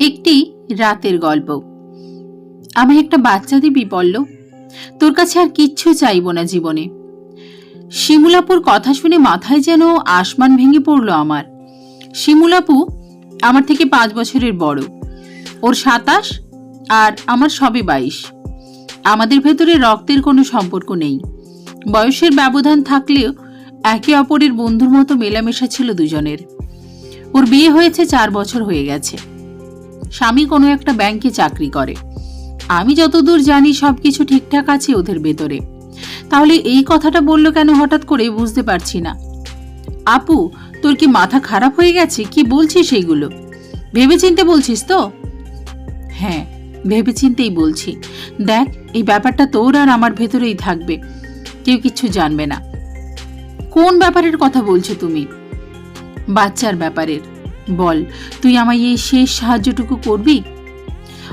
একটি রাতের গল্প। আমি একটা বাচ্চা দিবি বলল, তোর কাছে আর কিচ্ছু চাইব না জীবনে। শিমুলাপুর কথা শুনে মাথায় যেন আসমান ভেঙে পড়ল আমার। শিমুলাপু আমার থেকে পাঁচ বছরের বড়। ওর সাতাশ আর আমার সবে বাইশ। আমাদের ভেতরে রক্তের কোনো সম্পর্ক নেই। বয়সের ব্যবধান থাকলেও একে অপরের বন্ধুর মতো মেলামেশা ছিল দুজনের। ওর বিয়ে হয়েছে চার বছর হয়ে গেছে। স্বামী কোনো একটা ব্যাংকে চাকরি করে। আমি যতদূর জানি সব কিছু ঠিকঠাক আছে ওদের ভেতরে। তাহলে এই কথাটা বলল কেন হঠাৎ করে বুঝতে পারছি না। আপু, তোর কি মাথা খারাপ হয়ে গেছে? কি বলছিস এইগুলো? ভেবেচিন্তে বলছিস তো? হ্যাঁ ভেবেচিন্তেই বলছি। দেখ, এই ব্যাপারটা তোর আর আমার ভেতরেই থাকবে। কেউ কিচ্ছু জানবে না। কোন ব্যাপারের কথা বলছো তুমি? বাচ্চার ব্যাপারের। বল, তুই আমায় এই শেষ সাহায্যটুকু করবি?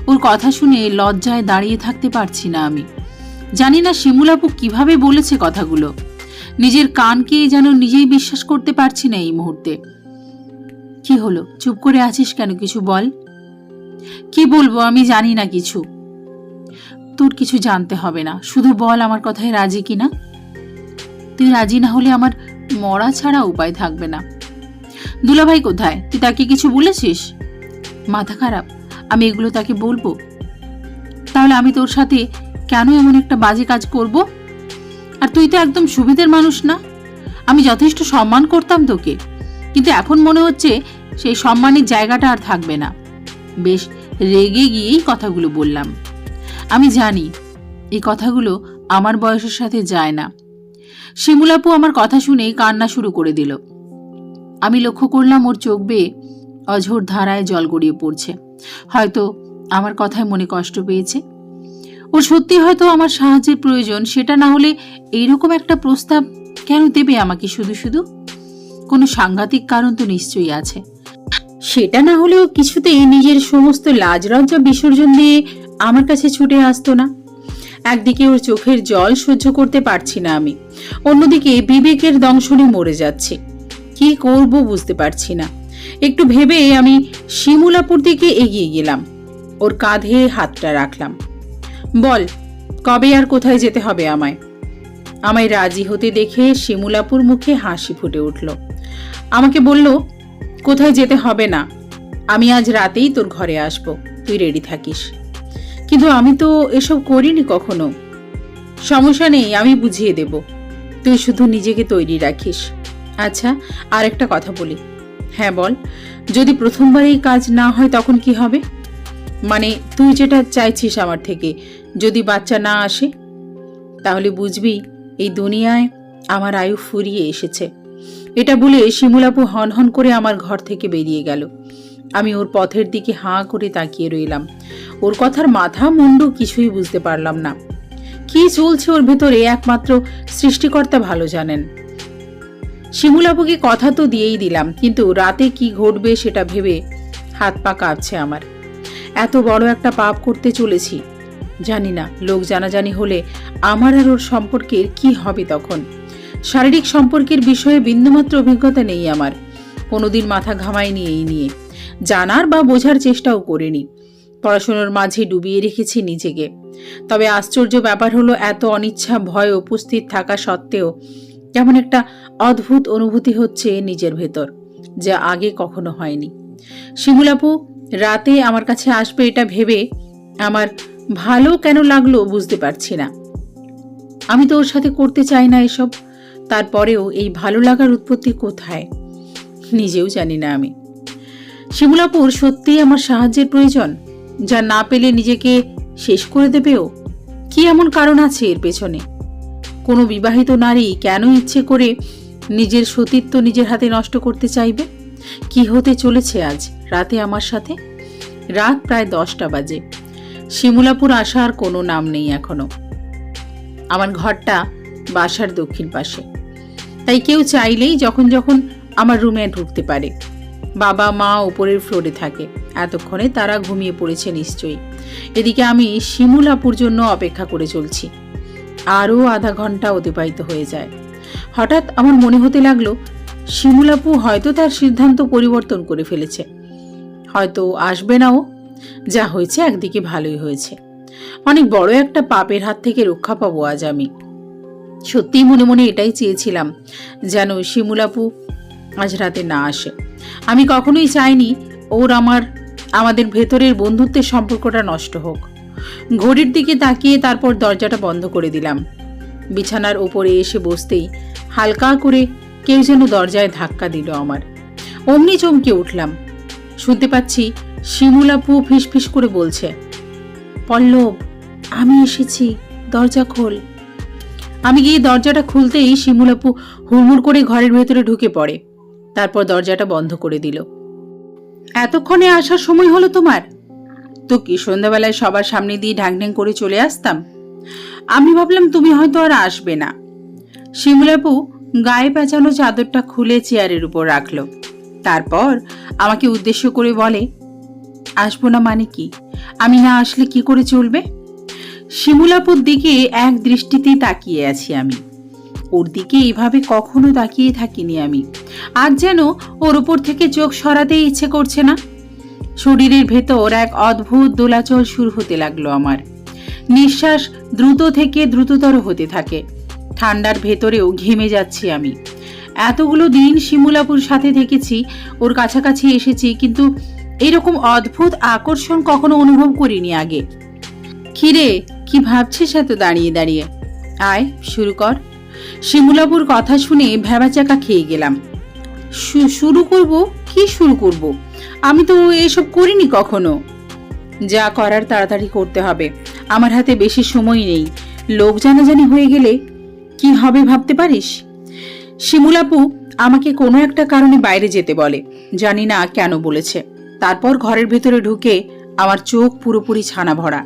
ওর কথা শুনে লজ্জায় দাঁড়িয়ে থাকতে পারছি না আমি। জানি না শিমুলাপু কীভাবে বলেছে কথাগুলো। নিজের কানকে যেন নিজেই বিশ্বাস করতে পারছি না এই মুহূর্তে। কি হলো? চুপ করে আছিস কেন? কিছু বল। কি বলব? আমি জানি না কিছু। তোর কিছু জানতে হবে না। শুধু বল আমার কথায় রাজি কিনা? তুই রাজি না হলে আমার মরা ছাড়া উপায় থাকবে না। দুলাভাই কোথায়? তুই তাকে কিছু বলেছিস? মাথা খারাপ। আমি এগুলো তাকে বলব। তাহলে আমি তোর সাথে কেন এমন একটা বাজে কাজ করব? আর তুই তো একদম সুবিধের মানুষ না। আমি যথেষ্ট সম্মান করতাম তোকে। কিন্তু এখন মনে হচ্ছে সেই সম্মানের জায়গাটা আর থাকবে না। বেশ, রেগে গিয়েই কথাগুলো বললাম। আমি জানি, এই কথাগুলো আমার বয়সের সাথে যায় না। শিমুলাপু আমার কথা শুনেই কান্না শুরু করে দিল। আমি লক্ষ্য করলাম ওর চোখ বেয়ে অঝোর ধারায় জল গড়িয়ে পড়ছে। হয়তো আমার কথায় মনে কষ্ট পেয়েছে। ওর সত্যি হয়তো আমার সাহায্যের প্রয়োজন, সেটা না হলে এইরকম একটা প্রস্তাব কেন দেবে আমাকে শুধু শুধু? কোনো সাংঘাতিক কারণ তো নিশ্চয়ই আছে। সেটা না হলেও কিছুতেই নিজের সমস্ত লাজরজ্জা বিসর্জন দিয়ে আমার কাছে ছুটে আসতো না। একদিকে ওর চোখের জল সহ্য করতে পারছি না আমি, অন্যদিকে বিবেকের দংশনে মরে যাচ্ছে। কি করব বুঝতে পারছি না। একটু ভেবে আমি শিমুলাপুর দিকে এগিয়ে গেলাম। ওর কাঁধে হাতটা রাখলাম। বল, কবে আর কোথায় যেতে হবে আমায়? আমায় রাজি হতে দেখে শিমুলাপুর মুখে হাসি ফুটে উঠল। আমাকে বলল, কোথায় যেতে হবে না। আমি আজ রাতেই তোর ঘরে আসব। তুই রেডি থাকিস। কিন্তু আমি তো এসব করিনি কখনো। সমস্যা নেই, আমি বুঝিয়ে দেব। তুই শুধু নিজেকে তৈরি রাখিস। আচ্ছা আর একটা কথা বলি। হ্যাঁ বল। যদি প্রথমবার এই কাজ না হয়, তখন কি হবে? মানে তুই যেটা চাইছিস আমার থেকে, যদি বাচ্চা না আসে, তাহলে বুঝবি এই দুনিয়ায় আমার আয়ু ফুরিয়ে এসেছে। এটা বলে শিমুলাপু হনহন করে আমার ঘর থেকে বেরিয়ে গেল। আমি ওর পথের দিকে হাঁ করে তাকিয়ে রইলাম। ওর কথার মাথা মুন্ডু কিছুই বুঝতে পারলাম না। কি চলছে ওর ভেতরে, একমাত্র সৃষ্টিকর্তা ভালো জানেন। শিমুলাপুকে কথা তো দিয়েই দিলাম, কিন্তু রাতে কি ঘটবে সেটা ভেবে হাত পা কাঁপছে আমার। এত বড় একটা পাপ করতে চলেছি। জানি না, লোক জানাজানি হলে আমার আর ওর সম্পর্কের কি হবে তখন। শারীরিক সম্পর্কের বিষয়ে বিন্দুমাত্র অভিজ্ঞতা নেই আমার। কোনোদিন মাথা ঘামায়নি এই নিয়ে। জানার বা বোঝার চেষ্টাও করিনি। পড়াশুনোর মাঝে ডুবিয়ে রেখেছি নিজেকে। তবে আশ্চর্য ব্যাপার হলো, এত অনিচ্ছা ভয় উপস্থিত থাকা সত্ত্বেও কেমন একটা অদ্ভুত অনুভূতি হচ্ছে নিজের ভেতর, যা আগে কখনো হয়নি। শিমুলাপু রাতে আমার কাছে আসবে এটা ভেবে আমার ভালো কেন লাগল বুঝতে পারছি না। আমি তো ওর সাথে করতে চাই না এসব। তারপরেও এই ভালো লাগার উৎপত্তি কোথায়? নিজেও জানি না আমি। শিমুলাপুর সত্যিই আমার সাহায্যের প্রয়োজন, যা না পেলে নিজেকে শেষ করে দেবেও? কি এমন কারণ আছে এর পেছনে? কোনো বিবাহিত নারী কেন ইচ্ছে করে নিজের সতীত্ব নিজের হাতে নষ্ট করতে চাইবে? কি হতে চলেছে আজ রাতে আমার সাথে? রাত প্রায় দশটা বাজে। শিমুলাপুর আসার কোনো নাম নেই এখনও। আমার ঘরটা বাসার দক্ষিণ পাশে। তাই কেউ চাইলেই যখন যখন আমার রুমে ঢুকতে পারে। বাবা, মা ওপরের ফ্লোরে থাকে। এতক্ষণে তারা ঘুমিয়ে পড়েছে নিশ্চয়ই। এদিকে আমি শিমুলাপুর জন্য অপেক্ষা করে চলছি। আরও আধা ঘণ্টা অতিবাহিত হয়ে যায়। হঠাৎ আমার মনে হতে লাগল, শিমুলাপু হয়তো তার সিদ্ধান্ত পরিবর্তন করে ফেলেছে। হয়তো আসবে না ও যা হয়েছে একদিকে ভালোই হয়েছে। অনেক বড় একটা পাপের হাত থেকে রক্ষা পাবো আজ আমি। সত্যিই মনে মনে এটাই চেয়েছিলাম, যেন শিমুলাপু আজ রাতে না আসে। আমি কখনোই চাইনি ওর আমার, আমাদের ভেতরের বন্ধুত্বের সম্পর্কটা নষ্ট হোক। ঘড়ির দিকে তাকিয়ে তারপর দরজাটা বন্ধ করে দিলাম। বিছানার ওপরে এসে বসতেই হালকা করে কেউ যেন দরজায় ধাক্কা দিল আমার। অমনি চমকে উঠলাম। শুনতে পাচ্ছি শিমুলা শিমুলাপু ফিসফিস করে বলছে, পল্লব, আমি এসেছি, দরজা খোল। আমি গিয়ে দরজাটা খুলতেই শিমুলাপু হুড়মুড় করে ঘরের ভেতরে ঢুকে পড়ে। তারপর দরজাটা বন্ধ করে দিল। এতক্ষণে আসার সময় হলো তোমার? তো কি, সন্ধ্যাবেলায় সবার সামনে দিয়ে ঢ্যাং ঢ্যাং করে চলে আসতাম? আমি ভাবলাম, তুমি হয়তো আর আসবে না। শিমুলাপু গায়ে পেঁচানো চাদরটা খুলে চেয়ারের উপর রাখল। তারপর আমাকে উদ্দেশ্য করে বলে, আসব না মানে কি? আমি না আসলে কি করে চলবে? শিমুলাপুর দিকে এক দৃষ্টিতেই তাকিয়ে আছি আমি। ওর দিকে এভাবে কখনো তাকিয়ে থাকিনি আমি। আজ যেন ওর উপর থেকে চোখ সরাতেই ইচ্ছে করছে না। শরীরের ভেতর এক অদ্ভুত দোলাচল শুরু হতে লাগল আমার। নিঃশ্বাস দ্রুত থেকে দ্রুততর হতে থাকে। ঠান্ডার ভেতরেও ঘেমে যাচ্ছি আমি। এতগুলো দিন শিমুলাপুর সাথে থেকেছি, ওর কাছাকাছি এসেছি, কিন্তু এরকম অদ্ভুত আকর্ষণ কখনো অনুভব করিনি আগে। খিরে কি ভাবছিস এত দাঁড়িয়ে দাঁড়িয়ে? আয়, শুরু কর। শিমুলাপুর কথা শুনে ভেবাচাকা খেয়ে গেলাম। শুরু করব? কি শুরু করব? আমি তো এসব করিনি কখনো। যা করার তাড়াতাড়ি করতে হবে। আমার হাতে বেশি সময় নেই। লোক জানাজানি হয়ে গেলে কি হবে ভাবতে পারিস? শিমুলাপু আমাকে কোনো একটা কারণে বাইরে যেতে বলে। জানি না কেন বলেছে। তারপর ঘরের ভেতরে ঢুকে আমার চোখ পুরোপুরি ছানা ভরা।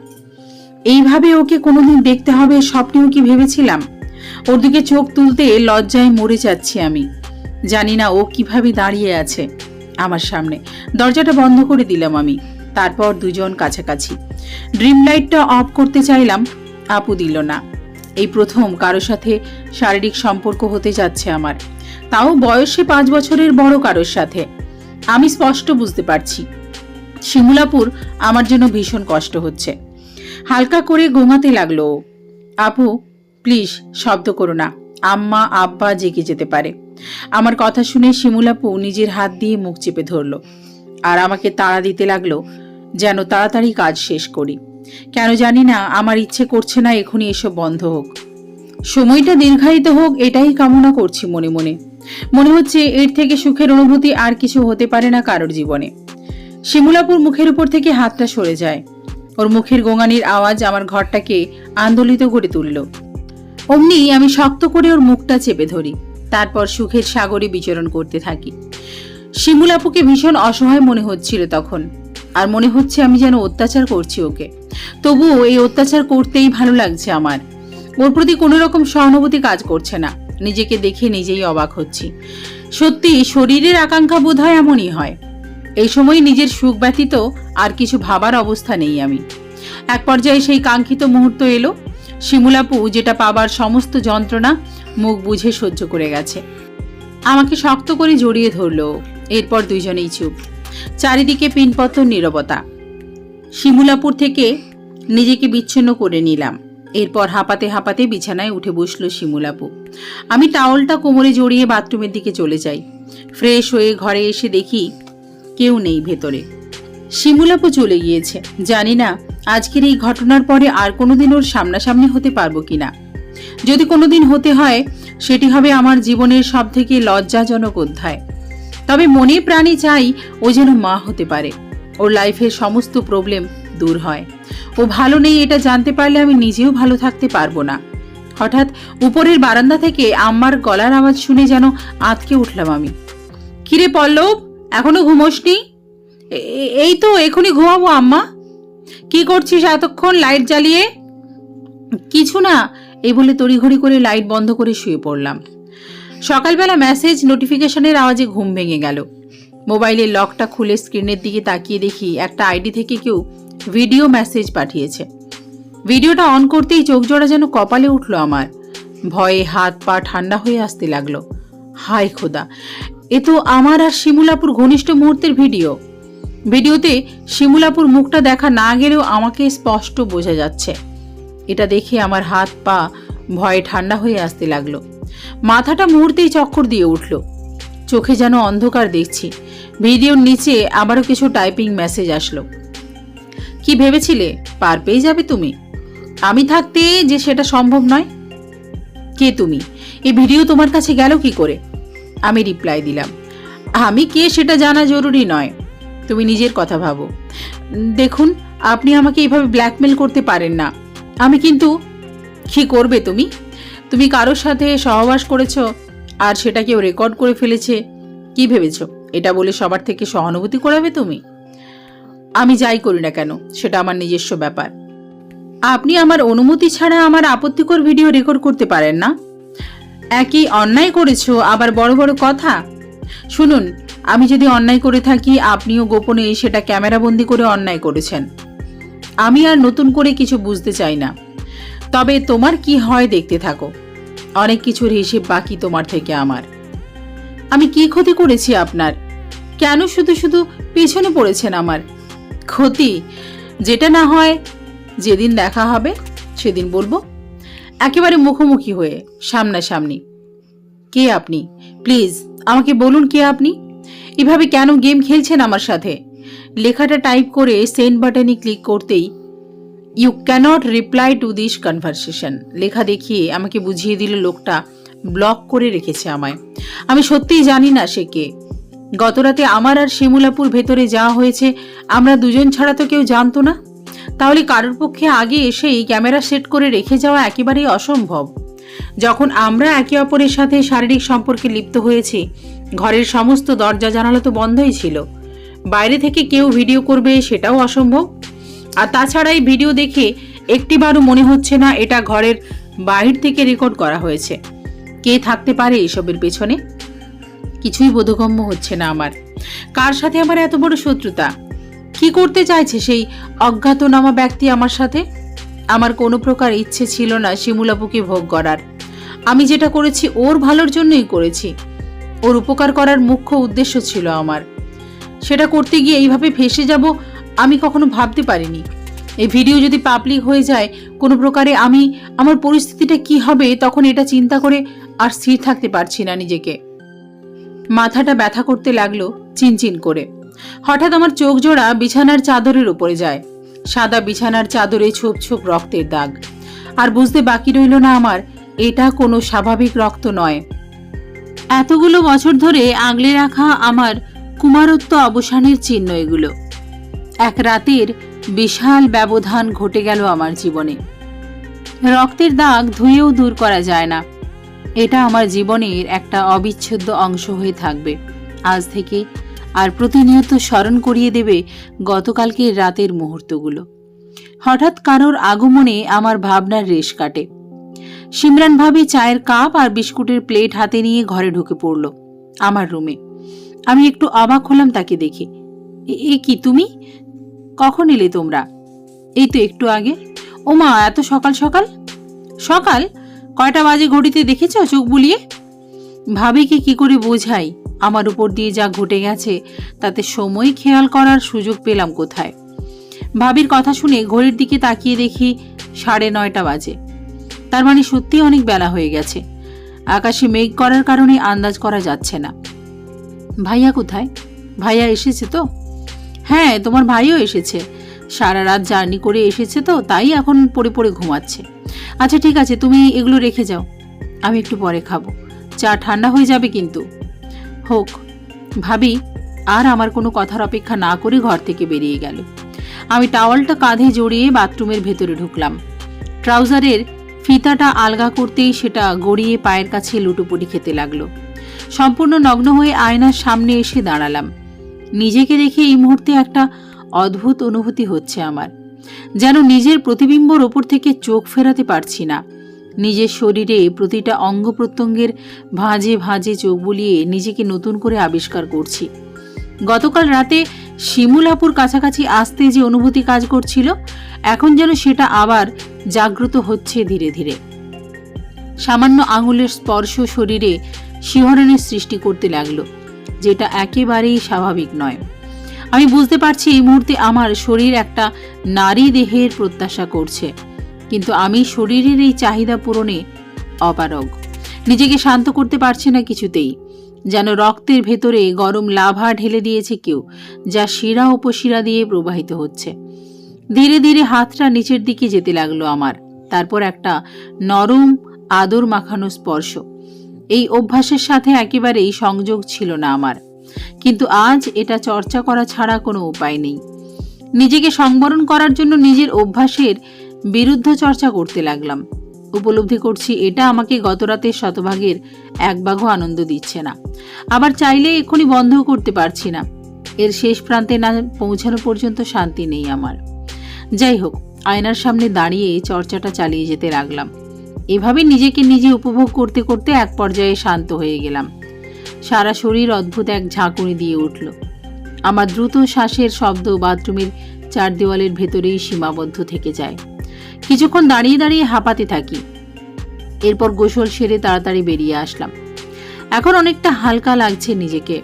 এইভাবে ওকে কোনোদিন দেখতে হবে স্বপ্নেও কি ভেবেছিলাম? ওর দিকে চোখ তুলতে লজ্জায় মরে যাচ্ছি আমি। জানি না ও কীভাবে দাঁড়িয়ে আছে। আমার সামনে। দরজাটা বন্ধ করে দিলাম আমি। তারপর দুজন কাছাকাছি। ড্রিম লাইটটা অফ করতে চাইলাম, আপু দিল না। এই প্রথম কারও সাথে শারীরিক সম্পর্ক হতে যাচ্ছে আমার। তাও বয়সে পাঁচ বছরের বড় কারোর সাথে। আমি স্পষ্ট বুঝতে পারছি। শিমুলাপুর আমার জন্য ভীষণ কষ্ট হচ্ছে। হালকা করে গোঙাতে লাগল। আপু প্লিজ শব্দ করো না। আম্মা, আব্বা জেগে যেতে পারে। আমার কথা শুনে শিমুলাপু নিজের হাত দিয়ে মুখ চেপে ধরলো আর আমাকে তাড়া দিতে লাগল যেন তাড়াতাড়ি কাজ শেষ করি। কেন জানি না, আমার ইচ্ছে করছে না এখনই এসব বন্ধ হোক। সময়টা দীর্ঘায়িত হোক, এটাই কামনা করছি মনে মনে। মনে হচ্ছে এর থেকে সুখের অনুভূতি আর কিছু হতে পারে না কারোর জীবনে। শিমুলাপুর মুখের উপর থেকে হাতটা সরে যায়। ওর মুখের গোঙানির আওয়াজ আমার ঘরটাকে আন্দোলিত করে তুলল। অমনি আমি শক্ত করে ওর মুখটা চেপে ধরি। তারপর সুখের সাগরে বিচরণ করতে থাকি। শিমুলাপুকে ভীষণ অসহায় মনে হচ্ছিল তখন। আর মনে হচ্ছে আমি যেন অত্যাচার করছি ওকে। তবুও এই অত্যাচার করতেই ভালো লাগছে আমার। ওর প্রতি কোনো রকম সহানুভূতি কাজ করছে না। নিজেকে দেখে নিজেই অবাক হচ্ছি। সত্যি, শরীরের আকাঙ্ক্ষা বোধ হয় এমনই হয়। এই সময় নিজের সুখ ব্যতীত আর কিছু ভাবার অবস্থা নেই আমি। এক পর্যায়ে সেই কাঙ্ক্ষিত মুহূর্ত এলো। শিমুলাপু, যেটা পাবার সমস্ত যন্ত্রণা মুখ বুঝে সহ্য করে গেছে। আমাকে শক্ত করে জড়িয়ে ধরলো। এরপর দুইজনেই চুপ। চারিদিকে পিনপত্র নীরবতা। শিমুলাপুর থেকে নিজেকে বিচ্ছিন্ন করে নিলাম। এরপর হাঁপাতে হাঁপাতে বিছানায় উঠে বসল শিমুলাপু। আমি টাওয়ালটা কোমরে জড়িয়ে বাথরুমের দিকে চলে যাই। ফ্রেশ হয়ে ঘরে এসে দেখি কেউ নেই ভেতরে। শিমুলাপু চলে গিয়েছে। জানি না আজকের এই ঘটনার পরে আর কোনোদিন ওর সামনাসামনি হতে পারব কিনা? যদি কোনোদিন হতে হয়, সেটি হবে আমার জীবনের সব থেকে লজ্জাজনক অধ্যায়। তবে মনে প্রাণে চাই ও যেন মা হতে পারে। ওর লাইফের সমস্ত প্রবলেম দূর হয়। ও ভালো নেই এটা জানতে পারলে আমি নিজেও ভালো থাকতে পারব না। হঠাৎ উপরের বারান্দা থেকে আম্মার গলার আওয়াজ শুনে যেন আঁতকে উঠলাম আমি। কিরে পল্লব, এখনও ঘুমোসনি? এই তো, এখনই ঘুমাবো আম্মা। কি করছিস এতক্ষণ লাইট জ্বালিয়ে? কিছু না, এই বলে তড়িঘড়ি করে লাইট বন্ধ করে শুয়ে পড়লাম। সকালবেলা মেসেজ নোটিফিকেশনের আওয়াজে ঘুম ভেঙে গেল। মোবাইলের লকটা খুলে স্ক্রিনের দিকে তাকিয়ে দেখি একটা আইডি থেকে কেউ ভিডিও মেসেজ পাঠিয়েছে। ভিডিওটা অন করতেই চোখ জোড়া যেন কপালে উঠল আমার। ভয়ে হাত পা ঠান্ডা হয়ে আসতে লাগল। হায় খোদা, এ তো আমার আর শিমুলাপুর ঘনিষ্ঠ মুহূর্তের ভিডিও ভিডিওতে শিমুলাপুর মুখটা দেখা না গেলেও আমাকে স্পষ্ট বোঝা যাচ্ছে। এটা দেখে আমার হাত পা ভয়ে ঠান্ডা হয়ে আসতে লাগল। মাথাটা মুহূর্তেই চক্কর দিয়ে উঠল। চোখে যেন অন্ধকার দেখছি। ভিডিওর নিচে আবারও কিছু টাইপিং মেসেজ আসলো। কি ভেবেছিলে? পার পেয়ে যাবে তুমি। আমি থাকতে যে সেটা সম্ভব নয়। কে তুমি? এই ভিডিও তোমার কাছে গেল কি করে? আমি রিপ্লাই দিলাম। আমি কে সেটা জানা জরুরি নয়। তুমি নিজের কথা ভাবো। দেখুন, আপনি আমাকে এইভাবে ব্ল্যাকমেল করতে পারেন না। আমি কিন্তু কি করবে তুমি? তুমি কারোর সাথে সহবাস করেছ আর সেটা কেউ রেকর্ড করে ফেলেছে? কি ভেবেছো? এটা বলে সবার থেকে সহানুভূতি করাবে তুমি? আমি যাই করি না কেন, সেটা আমার নিজস্ব ব্যাপার। আপনি আমার অনুমতি ছাড়া আমার আপত্তিকর ভিডিও রেকর্ড করতে পারেন না। একই অন্যায় করেছ, আবার বড় বড় কথা। শুনুন আমি যদি অন্যায় করে থাকি, আপনিও গোপনে সেটা ক্যামেরাবন্দি করে অন্যায় করেছেন। আমি আর নতুন করে কিছু বুঝতে চাই না। তবে তোমার কি হয় দেখতে থাকো। অনেক কিছুর হিসেব বাকি তোমার থেকে আমার। আমি কি ক্ষতি করেছি আপনার? কেন শুধু শুধু পেছনে পড়েছেন আমার? ক্ষতি? যেটা না হয়, যেদিন দেখা হবে, সেদিন বলব। একেবারে মুখোমুখি হয়ে, সামনাসামনি। কে আপনি? প্লিজ, আমাকে বলুন কে আপনি? এভাবে কেন গেম খেলছেন আমার সাথে? লেখাটা টাইপ করে সেন্ড বাটনে ক্লিক করতেই you can't reply to this conversation লেখা দেখিয়ে আমাকে বুঝিয়ে দিল লোকটা ব্লক করে রেখেছে আমায়। আমি সত্যিই জানি না সে কে। গতরাতে আমার আর শিমুলাপুর ভেতরে যা হয়েছে, আমরা দুজন ছাড়া তো কেউ জানতো না। তাহলে কারোর পক্ষে আগে এসেই ক্যামেরা সেট করে রেখে যাওয়া একেবারেই অসম্ভব। যখন আমরা একে অপরের সাথে শারীরিক সম্পর্কে লিপ্ত হয়েছি, ঘরের সমস্ত দরজা জানালা তো বন্ধই ছিল। বাইরে থেকে কেউ ভিডিও করবে সেটাও অসম্ভব। আর তাছাড়া এই ভিডিও দেখে একটিবারও মনে হচ্ছে না এটা ঘরের বাহির থেকে রেকর্ড করা হয়েছে। কে থাকতে পারে এসবের পেছনে? কিছুই বোধগম্য হচ্ছে না আমার। কার সাথে আমার এত বড় শত্রুতা? কি করতে চাইছে সেই অজ্ঞাতনামা ব্যক্তি আমার সাথে? আমার কোনো প্রকার ইচ্ছে ছিল না শিমুলাপুকে ভোগ করার। আমি যেটা করেছি ওর ভালোর জন্যই করেছি। ওর উপকার করার মুখ্য উদ্দেশ্য ছিল আমার। সেটা করতে গিয়ে এইভাবে ফেসে যাব আমি কখনো ভাবতে পারিনি। এই ভিডিও যদি পাবলিক হয়ে যায়, কোনো প্রকারে আমি আমার পরিস্থিতিটা কি হবে তখন এটা চিন্তা করে আর স্থির থাকতে পারছি না নিজেকে। মাথাটা ব্যথা করতে লাগল, চিনচিন করে। হঠাৎ আমার চোখ জোড়া বিছানার চাদরের উপরে যায়। সাদা বিছানার চাদরে ছোপ ছোপ রক্তের দাগ। আর বুঝতে বাকি রইল না আমার, এটা কোনো স্বাভাবিক রক্ত নয়। এতগুলো বছর ধরে আগলে রাখা আমার কুমারত্ব অবসানের চিহ্ন এগুলো। এক রাতের বিশাল ব্যবধান ঘটে গেল আমার জীবনে। রক্তের দাগ ধুয়েও দূর করা যায় না। এটা আমার জীবনের একটা অবিচ্ছেদ্য অংশ হয়ে থাকবে। আজ থেকে আর প্রতিনিয়ত স্মরণ করিয়ে দেবে গতকালকের রাতের মুহূর্তগুলো। হঠাৎ কারোর আগমনে আমার ভাবনার রেশ কাটে। সিমরান ভাবি চায়ের কাপ আর বিস্কুটের প্লেট হাতে নিয়ে ঘরে ঢুকে পড়ল, আমার রুমে। আমি একটু অবাক হলাম তাকে দেখে। "এ- কি তুমি? কখন এলে তোমরা? এই তো একটু আগে। ও মা এত সকাল সকাল? সকাল? কয়টা বাজে ঘড়িতে দেখেছ চোখ বুলিয়ে? ভাবিকে কি করে বোঝাই? আমার উপর দিয়ে যা ঘটে গেছে, তাতে সময় খেয়াল করার সুযোগ পেলাম কোথায়? ভাবির কথা শুনে ঘড়ির দিকে তাকিয়ে দেখি সাড়ে নয়টা বাজে। তার মানে সত্যি অনেক বেলা হয়ে গেছে। আকাশে মেঘ করার কারণে আন্দাজ করা যাচ্ছে না। ভাইয়া কোথায়? ভাইয়া এসেছে তো? হ্যাঁ তোমার ভাইও এসেছে। সারা রাত জার্নি করে এসেছে তো, তাই এখন পড়ে পড়ে ঘুমাচ্ছে। আচ্ছা ঠিক আছে, তুমি এগুলো রেখে যাও। আমি একটু পরে খাব। চা ঠান্ডা হয়ে যাবে কিন্তু। হোক। ভাবি, আর আমার কোনো কথার অপেক্ষা না করে ঘর থেকে বেরিয়ে গেল। আমি টাওয়ালটা কাঁধে জড়িয়ে বাথরুমের ভেতরে ঢুকলাম। ট্রাউজারের ফিতাটা আলগা করতেই সেটা গড়িয়ে পায়ের কাছে লুটোপুটি খেতে লাগল। সম্পূর্ণ নগ্ন হয়ে আয়নার সামনে এসে দাঁড়ালাম। নিজেকে দেখে এই মুহূর্তে একটা অদ্ভুত অনুভূতি হচ্ছে আমার। যেন নিজের প্রতিবিম্বর ওপর থেকে চোখ ফেরাতে পারছি না। নিজের শরীরে প্রতিটা অঙ্গ প্রত্যঙ্গের ভাঁজে ভাঁজে চোখ বুলিয়ে নিজেকে নতুন করে আবিষ্কার করছি। গতকাল রাতে শিমুলাপুর কাছাকাছি আসতে যে অনুভূতি কাজ করছিল, এখন যেন সেটা আবার জাগ্রত হচ্ছে ধীরে ধীরে। সামান্য আঙুলের স্পর্শ শরীরে শিহরণের সৃষ্টি করতে লাগল, যেটা একেবারেই স্বাভাবিক নয়। আমি বুঝতে পারছি এই মুহূর্তে আমার শরীর একটা নারী দেহের প্রত্যাশা করছে। কিন্তু আমি শরীরের এই চাহিদা পূরণে অপারগ। নিজেকে শান্ত করতে পারছি না কিছুতেই। যেন রক্তের ভেতরে গরম লাভা ঢেলে দিয়েছে কেউ, যা শিরা উপশিরা দিয়ে প্রবাহিত হচ্ছে। ধীরে ধীরে হাতটা নিচের দিকে যেতে লাগল আমার। তারপর একটা নরম, আদর মাখানো স্পর্শ। এই অভ্যাসের সাথে একেবারেই সংযোগ ছিল না আমার। কিন্তু আজ এটা চর্চা করা ছাড়া কোনো উপায় নেই। নিজেকে সংবরণ করার জন্য নিজের অভ্যাসের বিরুদ্ধ চর্চা করতে লাগলাম। উপলব্ধি করছি এটা আমাকে গতরাতের শতভাগের এক বাঘও আনন্দ দিচ্ছে না। আবার চাইলে এক্ষুনি বন্ধও করতে পারছি না। এর শেষ প্রান্তে না পৌঁছানো পর্যন্ত শান্তি নেই আমার। যাই হোক, আয়নার সামনে দাঁড়িয়ে চর্চাটা চালিয়ে যেতে লাগলাম। এভাবে নিজেকে নিজে উপভোগ করতে করতে এক পর্যায়ে শান্ত হয়ে গেলাম। সারা শরীর অদ্ভুত এক ঝাঁকুনি দিয়ে উঠল। আমার দ্রুত শ্বাসের শব্দ বাথরুমের চার দেওয়ালের ভেতরেই সীমাবদ্ধ থেকে যায়। কিছুক্ষণ দাঁড়িয়ে দাঁড়িয়ে হাঁপাতে থাকি। এরপর গোসল সেরে তাড়াতাড়ি বেরিয়ে আসলাম। এখন অনেকটা হালকা লাগছে নিজেকে।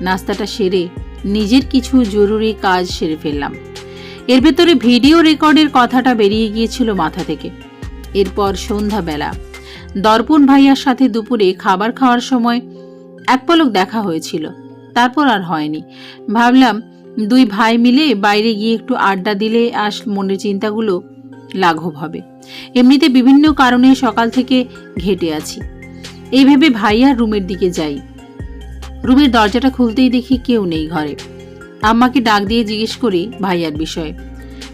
নাস্তাটা সেরে নিজের কিছু জরুরি কাজ সেরে ফেললাম। এর ভেতরে ভিডিও রেকর্ডের কথাটা বেরিয়ে গিয়েছিল মাথা থেকে। এরপর সন্ধ্যাবেলা দর্পণ ভাইয়ার সাথে দুপুরে খাবার খাওয়ার সময় এক পলক দেখা হয়েছিল। তারপর আর হয়নি। ভাবলাম দুই ভাই মিলে বাইরে গিয়ে একটু আড্ডা দিলে আস মনের চিন্তাগুলো লাঘব হবে। এমনিতে বিভিন্ন কারণে সকাল থেকে ঘেটে আছি। এই ভেবে ভাইয়ার রুমের দিকে যাই। রুমের দরজাটা খুলতেই দেখি কেউ নেই ঘরে। আম্মাকে ডাক দিয়ে জিজ্ঞেস করি ভাইয়ার বিষয়ে।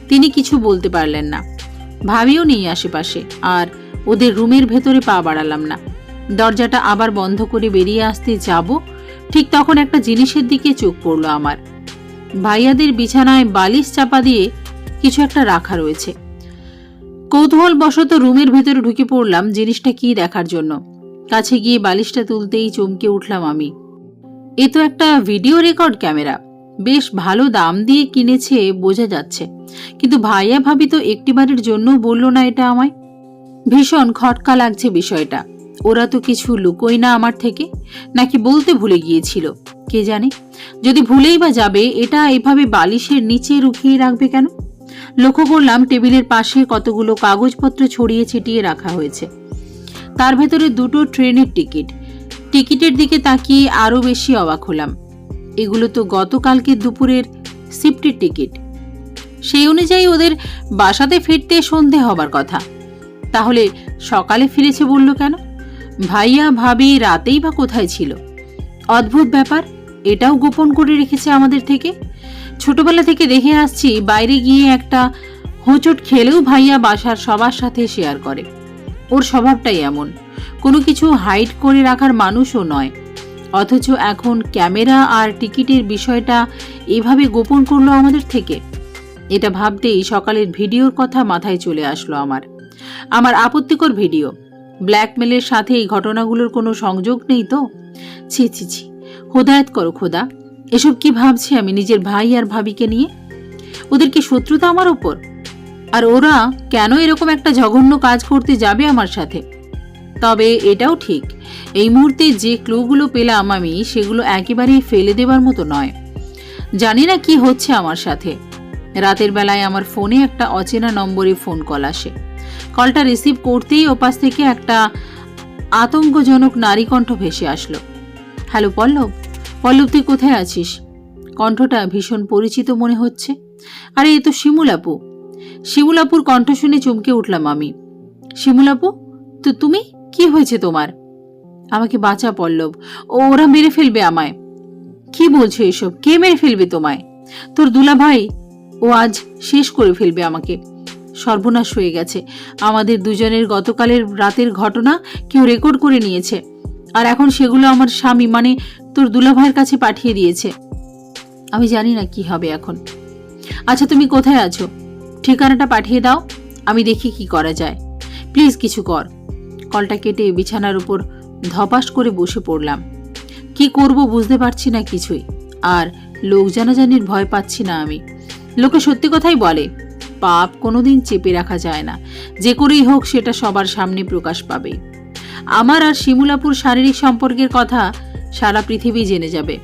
তিনি কিছু বলতে পারলেন না। ভাবিও নেই আশেপাশে, আর ওদের রুমের ভেতরে পা বাড়ালাম না। দরজাটা আবার বন্ধ করে বেরিয়ে আসতে যাব, ঠিক তখন একটা জিনিসের দিকে চোখ পড়ল আমার। ভাইয়াদের বিছানায় বালিশ চাপা দিয়ে কিছু একটা রাখা রয়েছে। কৌতূহল বশত রুমের ভেতরে ঢুকে পড়লাম জিনিসটা কি দেখার জন্য। কাছে গিয়ে বালিশটা তুলতেই চমকে উঠলাম আমি। এ তো একটা ভিডিও রেকর্ড ক্যামেরা। বেশ ভালো দাম দিয়ে কিনেছে বোঝা যাচ্ছে। কিন্তু ভাইয়া ভাবি তো একটিবারের জন্য বলল না এটা আমায়। ভীষণ খটকা লাগছে বিষয়টা। ওরা তো কিছু লুকোয় না আমার থেকে, নাকি বলতে ভুলে গিয়েছিল, কে জানে? যদি ভুলেই বা যাবে, এটা এভাবে বালিশের নিচে রুখিয়ে রাখবে কেন? লক্ষ্য করলাম টেবিলের পাশে কতগুলো কাগজপত্র ছড়িয়ে ছিটিয়ে রাখা হয়েছে। তার ভেতরে দুটো ট্রেনের টিকিট। টিকিটের দিকে তাকিয়ে আরও বেশি অবাক হলাম। এগুলো তো গতকালকে দুপুরের সিফটির টিকিট। সেই অনুযায়ী ওদের বাসাতে ফিরতে সন্ধে হবার কথা। তাহলে সকালে ফিরেছে বলল কেন? ভাইয়া, ভাবি রাতেই বা কোথায় ছিল? অদ্ভুত ব্যাপার, এটাও গোপন করে রেখেছে আমাদের থেকে? ছোটবেলা থেকে দেখে আসছি বাইরে গিয়ে একটা হোঁচট খেলেও ভাইয়া বাসার সবার সাথে শেয়ার করে। ওর স্বভাবটাই এমন। কোনো কিছু হাইড করে রাখার মানুষও নয়। অথচ এখন ক্যামেরা আর টিকিটের বিষয়টা এভাবে গোপন করল আমাদের থেকে। এটা ভাবতেই সকালের ভিডিওর কথা মাথায় চলে আসলো আমার। আমার আপত্তিকর ভিডিও। ব্ল্যাকমেলের সাথে এই ঘটনাগুলোর কোনো সংযোগ নেই তো? ছি ছি ছি। হোদায়ত করো, খোদা। এসব কি ভাবছি আমি নিজের ভাই আর ভাবিকে নিয়ে? ওদের কি শত্রুতা আমার ওপর? আর ওরা কেন এরকম একটা জঘন্য কাজ করতে যাবে আমার সাথে? তবে এটাও ঠিক, এই মুহূর্তে যে ক্লুগুলো পেলাম আমি সেগুলো একেবারেই ফেলে দেবার মতো নয়। জানি না কি হচ্ছে আমার সাথে। রাতের বেলায় আমার ফোনে একটা অচেনা নম্বরে ফোন কল আসে। কলটা রিসিভ করতেই ওপাশ থেকে একটা আতঙ্কজনক নারী কণ্ঠ ভেসে আসলো। হ্যালো, পল্লব। পল্লব তুই কোথায় আছিস? কণ্ঠটা ভীষণ পরিচিত মনে হচ্ছে। আরে, এ তো শিমুলাপু শিমুলাপুর কণ্ঠ শুনে চমকে উঠলাম আমি। শিমুলাপু তো তুমি? কি হয়েছে তোমার? আমাকে বাঁচা পল্লব। ওরা মেরে ফেলবে আমায়। কি বলছো এসব? কে মেরে ফেলবে তোমায়? তোর দুলা ভাই ও আজ শেষ করে ফেলবে আমাকে। সর্বনাশ হয়ে গেছে। আমাদের দুজনের গতকালের রাতের ঘটনা কেউ রেকর্ড করে নিয়েছে। আর এখন সেগুলো আমার স্বামী মানে তোর দুলাভাইয়ের কাছে পাঠিয়ে দিয়েছে। আমি জানি না কি হবে এখন। আচ্ছা তুমি কোথায় আছো? ঠিকানাটা পাঠিয়ে দাও, আমি দেখি কি করা যায়। প্লিজ কিছু কর। কলটা কেটে বিছানার উপর ধপাস করে বসে পড়লাম। কি করব বুঝতে পারছি না কিছুই। আর লোক জানাজানির ভয় পাচ্ছি না আমি। লোকে সত্যি কথাই বলে, পাপ কোনোদিন চেপে রাখা যায় না। যে করেই হোক, সেটা সবার সামনে প্রকাশ পাবে। আমার আর শিমুলাপুর শারীরিক সম্পর্কের কথা সারা পৃথিবী জেনে যাবে।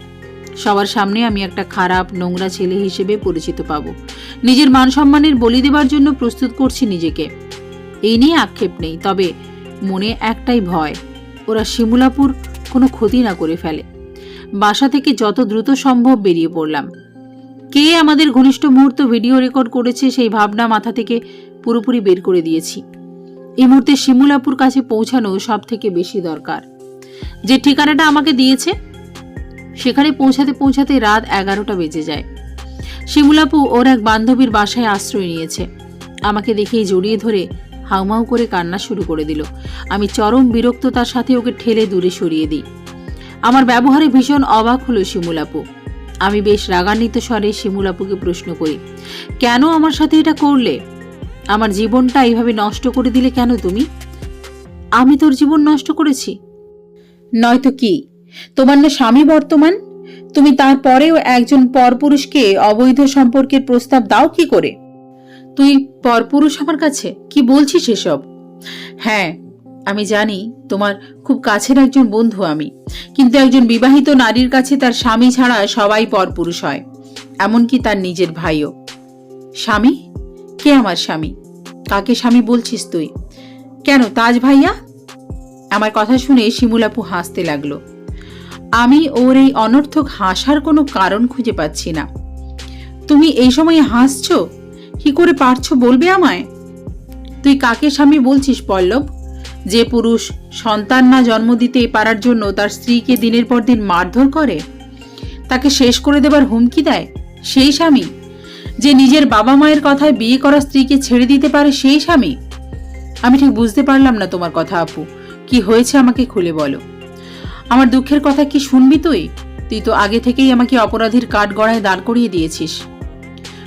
সবার সামনে আমি একটা খারাপ, নোংরা ছেলে হিসেবে পরিচিত পাব। নিজের মান সম্মানের বলি দেবার জন্য প্রস্তুত করছি নিজেকে। এই নিয়ে আক্ষেপ নেই, তবে মনে একটাই ভয়, ওরা শিমুলাপুর কোনো ক্ষতি না করে ফেলে। বাসা থেকে যত দ্রুত সম্ভব বেরিয়ে পড়লাম। কে আমাদের ঘনিষ্ঠ মুহূর্ত ভিডিও রেকর্ড করেছে সেই ভাবনা মাথা থেকে পুরোপুরি বের করে দিয়েছি। এই মুহূর্তে শিমুলাপুর কাছে পৌঁছানো সব থেকে বেশি দরকার। যে ঠিকানাটা আমাকে দিয়েছে, সেখানে পৌঁছাতে পৌঁছাতে রাত এগারোটা বেজে যায়। শিমুলাপু ওর এক বান্ধবীর বাসায় আশ্রয় নিয়েছে। আমাকে দেখেই জড়িয়ে ধরে হাউমাউ করে কান্না শুরু করে দিল। আমি চরম বিরক্ততার সাথে ওকে ঠেলে দূরে সরিয়ে দিই। আমার ব্যবহারে ভীষণ অবাক হলো শিমুলাপু। আমি বেশ রাগান্বিত স্বরে শিমুলাপুকে প্রশ্ন করি, কেন আমার সাথে এটা করলে? আমার জীবনটা এইভাবে নষ্ট করে দিলে কেন তুমি? আমি তোর জীবন নষ্ট করেছি? নয়তো কি? তোমার না স্বামী বর্তমান? তুমি তারপরেও একজন পরপুরুষকে অবৈধ সম্পর্কের প্রস্তাব দাও কি করে? তুই পরপুরুষ আমার কাছে? কি বলছিস এসব? হ্যাঁ আমি জানি তোমার খুব কাছের একজন বন্ধু আমি। কিন্তু একজন বিবাহিত নারীর কাছে তার স্বামী ছাড়া সবাই পরপুরুষ হয়। এমনকি তার নিজের ভাইও। স্বামী? কে আমার স্বামী? কাকে স্বামী বলছিস তুই? কেন, তাজ ভাইয়া? আমার কথা শুনে শিমুলাপু হাসতে লাগল। আমি ওর এই অনর্থক হাসার কোনো কারণ খুঁজে পাচ্ছি না। তুমি এই সময় হাসছো? কি করে পারছ বলবে আমায়? তুই কাকে স্বামী বলছিস পল্লব? যে পুরুষ সন্তান না জন্ম দিতে পারার জন্য তার স্ত্রীকে দিনের পর দিন মারধর করে? তাকে শেষ করে দেবার হুমকি দেয় সেই স্বামী? যে নিজের বাবা মায়ের কথায় বিয়ে করা স্ত্রীকে ছেড়ে দিতে পারে সেই স্বামী? আমি ঠিক বুঝতে পারলাম না তোমার কথা আপু। কি হয়েছে আমাকে খুলে বলো। আমার দুঃখের কথা কি শুনবি তুই? তুই তো আগে থেকেই আমাকে অপরাধীর কাঠ গড়ায় দাঁড় করিয়ে দিয়েছিস।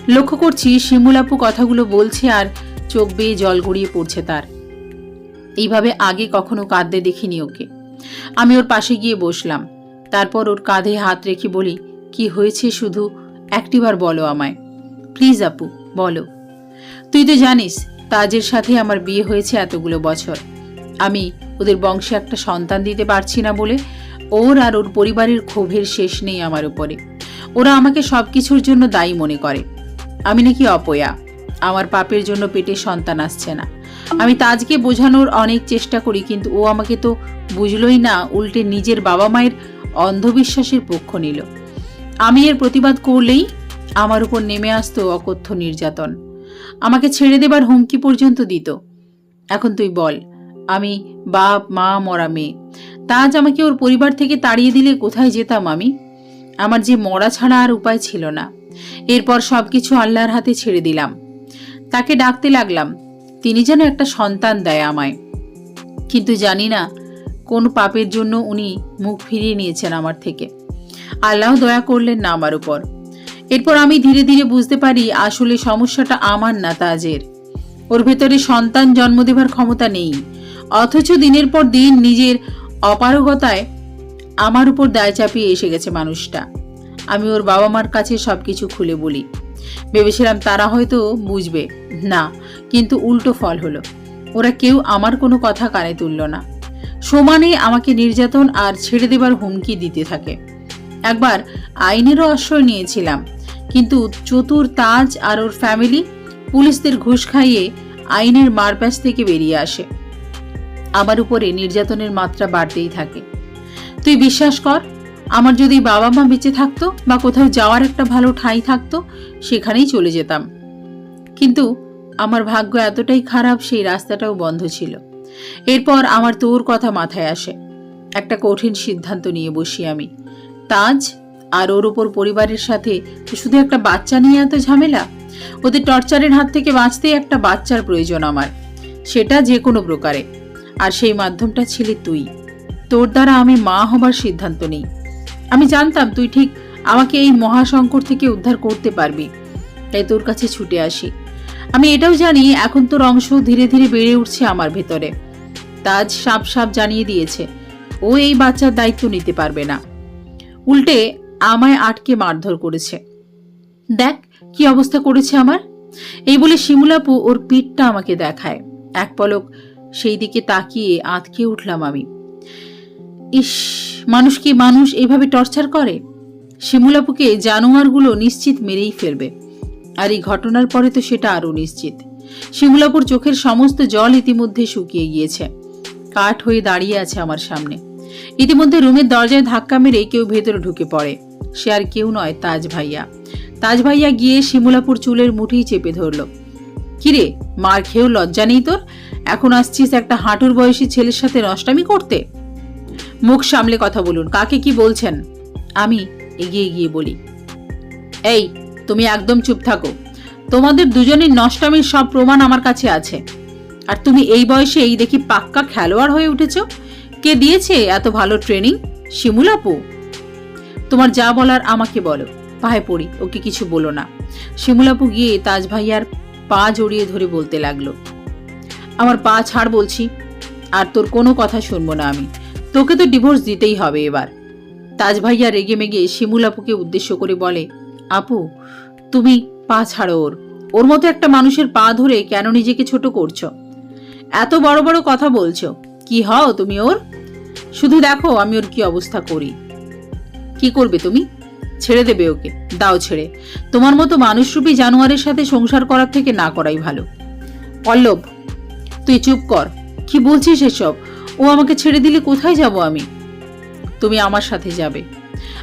লক্ষ্য করছি শিমুলাপু কথাগুলো বলছে আর চোখ বেয়ে জল গড়িয়ে পড়ছে তার। এইভাবে আগে কখনো কাঁদতে দেখিনি ওকে। আমি ওর পাশে গিয়ে বসলাম। তারপর ওর কাঁধে হাত রেখে বলি, কি হয়েছে শুধু? একটিবার বলো আমায়। প্লিজ আপু, বলো। তুই তো জানিস, তাজের সাথে আমার বিয়ে হয়েছে এতগুলো বছর। আমি ওদের বংশে একটা সন্তান দিতে পারছি না বলে ওর আর ওর পরিবারের ক্ষোভের শেষ নেই আমার উপরে। ওরা আমাকে সব কিছুর জন্য দায়ী মনে করে। আমি নাকি অপয়া। আমার পাপের জন্য পেটে সন্তান আসছে না। আমি তাজকে বোঝানোর অনেক চেষ্টা করি, কিন্তু ও আমাকে তো বুঝলই না, উল্টে নিজের বাবা মায়ের অন্ধবিশ্বাসের পক্ষ নিল। আমি এর প্রতিবাদ করলেই আমার উপর নেমে আসতো অকথ্য নির্যাতন। আমাকে ছেড়ে দেবার হুমকি পর্যন্ত দিত। এখন তুই বল আমি বাপ, মা, মরা মেয়ে। তাজ আমাকে ওর পরিবার থেকে তাড়িয়ে দিলে কোথায় যেতাম আমি? আমার যে মরা ছাড়া আর উপায় ছিল না। এরপর সবকিছু আল্লাহর হাতে ছেড়ে দিলাম। তাকে ডাকতে লাগলাম, তিনি যেন একটা সন্তান দেয় আমায়। কিন্তু জানি না কোন পাপের জন্য উনি মুখ ফিরিয়ে নিয়েছেন আমার থেকে। আল্লাহ দয়া করলেন না আমার উপর। এরপর আমি ধীরে ধীরে বুঝতে পারি আসলে সমস্যাটা আমার না তাজের। ওর ভেতরে সন্তান জন্ম দেবার ক্ষমতা নেই। অথচ দিনের পর দিন নিজের অপারগতায় আমার উপর দায় চাপিয়ে এসে গেছে মানুষটা। আমি ওর বাবা মার কাছে সবকিছু খুলে বলি। ভেবেছিলাম তারা হয়তো বুঝবে, না, কিন্তু উল্টো ফল হলো। ওরা কেউ আমার কোনো কথা কানে তুলল না। সমানে আমাকে নির্যাতন আর ছেড়ে দেবার হুমকি দিতে থাকে। একবার আইনেরও আশ্রয় নিয়েছিলাম, কিন্তু চতুর তাজ আর ওর ফ্যামিলি পুলিশদের ঘুষ খাইয়ে আইনের মারপ্যাচ থেকে বেরিয়ে আসে। আমার উপরে নির্যাতনের মাত্রা বাড়তেই থাকে। তুই বিশ্বাস কর, আমার যদি বাবা মা বেঁচে থাকতো বা কোথাও যাওয়ার একটা ভালো ঠাঁই থাকতো, সেখানেই চলে যেতাম। কিন্তু আমার ভাগ্য এতটাই খারাপ, সেই রাস্তাটাও বন্ধ ছিল। এরপর আমার তোর কথা মাথায় আসে। একটা কঠিন সিদ্ধান্ত নিয়ে বসি আমি। তাজ আর ওর ওপর পরিবারের সাথে শুধু একটা বাচ্চা নিয়ে এত ঝামেলা? ওদের টর্চারের হাত থেকে বাঁচতেই একটা বাচ্চার প্রয়োজন আমার। সেটা যে কোনো প্রকারে। আর সেই মাধ্যমটা ছিলি তুই। তোর দ্বারা আমি মা হবার সিদ্ধান্ত নেই। আমি জানতাম তুই ঠিক আমাকে এই মহাসংকট থেকে উদ্ধার করতে পারবি। তাই তোর কাছে ছুটে আসি। আমি এটাও জানি এখন তোর অংশ ধীরে ধীরে বেড়ে উঠছে আমার ভেতরে। তাজ সাপ সাপ জানিয়ে দিয়েছে, ও এই বাচ্চার দায়িত্ব নিতে পারবে না। উল্টে আমায় আটকে মারধর করেছে। দেখ কি অবস্থা করেছে আমার। এই বলে শিমুলাপু ওর পিঠটা আমাকে দেখায়। এক পলক সেই দিকে তাকিয়ে আঁতকে উঠলাম আমি। ইস, মানুষ কি মানুষ এইভাবে টর্চার করে? শিমুলাপুকে জানোয়ারগুলো নিশ্চিত মেরেই ফেলবে। আর এই ঘটনার পরে তো সেটা আরও নিশ্চিত। শিমুলাপুর চোখের সমস্ত জল ইতিমধ্যে শুকিয়ে গিয়েছে। কাঠ হয়ে দাঁড়িয়ে আছে আমার সামনে। ইতিমধ্যে রুমের দরজায় ধাক্কা মেরে কেউ ভেতরে ঢুকে পড়ে। সে আর কেউ নয়, তাজ ভাইয়া। তাজ ভাইয়া গিয়ে শিমুলাপুর চুলের মুঠেই চেপে ধরল। কিরে, মার খেয়েও লজ্জা নেই তোর? এখন আসছিস একটা হাঁটুর বয়সী ছেলের সাথে নষ্টামি করতে? মুখ সামলে কথা বলুন, কাকে কি বলছেন? আমি এগিয়ে গিয়ে বলি, এই, তুমি একদম চুপ থাকো। তোমাদের দুজনের নষ্টামির সব প্রমাণ আমার কাছে আছে। আর তুমি এই বয়সে এই দেখি পাক্কা খেলোয়াড় হয়ে উঠেছ। কে দিয়েছে এত ভালো ট্রেনিং? শিমুলাপু তোমার যা বলার আমাকে বলো, পায়ে পড়ি, ওকে কিছু বলো না। শিমুলাপু গিয়ে তাজ ভাইয়ার পা জড়িয়ে ধরে বলতে লাগল আমার পা ছাড় বলছি, আর তোর কোনো কথা শুনব না আমি। তোকে তো ডিভোর্স দিতেই হবে এবার। তাজ ভাইয়া রেগে মেগে শিমুলাপুকে উদ্দেশ্য করে বলে, আপু, তুমি পা ছাড়ো ওর। ওর মতো একটা মানুষের পা ধরে কেন নিজেকে ছোট করছ? এত বড় বড় কথা বলছো, কি হও তুমি ওর? শুধু দেখো আমি ওর কি অবস্থা করি। কি করবে তুমি? ছেড়ে দেবে ওকে, দাও ছেড়ে। তোমার মতো মানুষরূপী জানোয়ারের সাথে সংসার করার থেকে না করাই ভালো। পল্লব তুই চুপ কর। কি বলছিস এসব? ও আমাকে ছেড়ে দিলে কোথায় যাব আমি? তুমি আমার সাথে যাবে।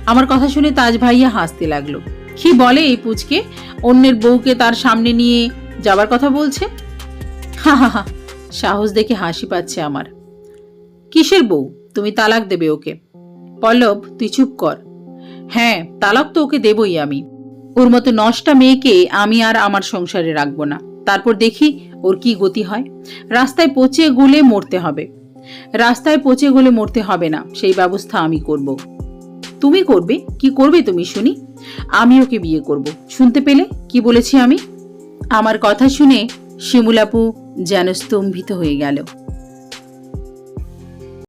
আমার কথা শুনে তাজ ভাইয়া হাসতে লাগল। কি বলে এই পুচকে? অন্যের বউকে তার সামনে নিয়ে যাবার কথা বলছে? হা হা হা, সাহস দেখে হাসি পাচ্ছে আমার। কিসের বউ? তুমি তালাক দেবে ওকে। পল্লব, তুই চুপ কর। হ্যাঁ তালাক তো ওকে দেবই আমি। ওর মতো নষ্টা মেয়েকে আমি আর আমার সংসারে রাখব না। তারপর দেখি ওর কি গতি হয়? রাস্তায় পচে গলে মরতে হবে। রাস্তায় পচে গলে মরতে হবে না, সেই ব্যবস্থা আমি করব। তুমি করবে? কি করবে তুমি, শুনি? আমি ওকে বিয়ে করব। শুনতে পেলে? কি বলেছি আমি? আমার কথা শুনে শিমুলাপু যেন স্তম্ভিত হয়ে গেল।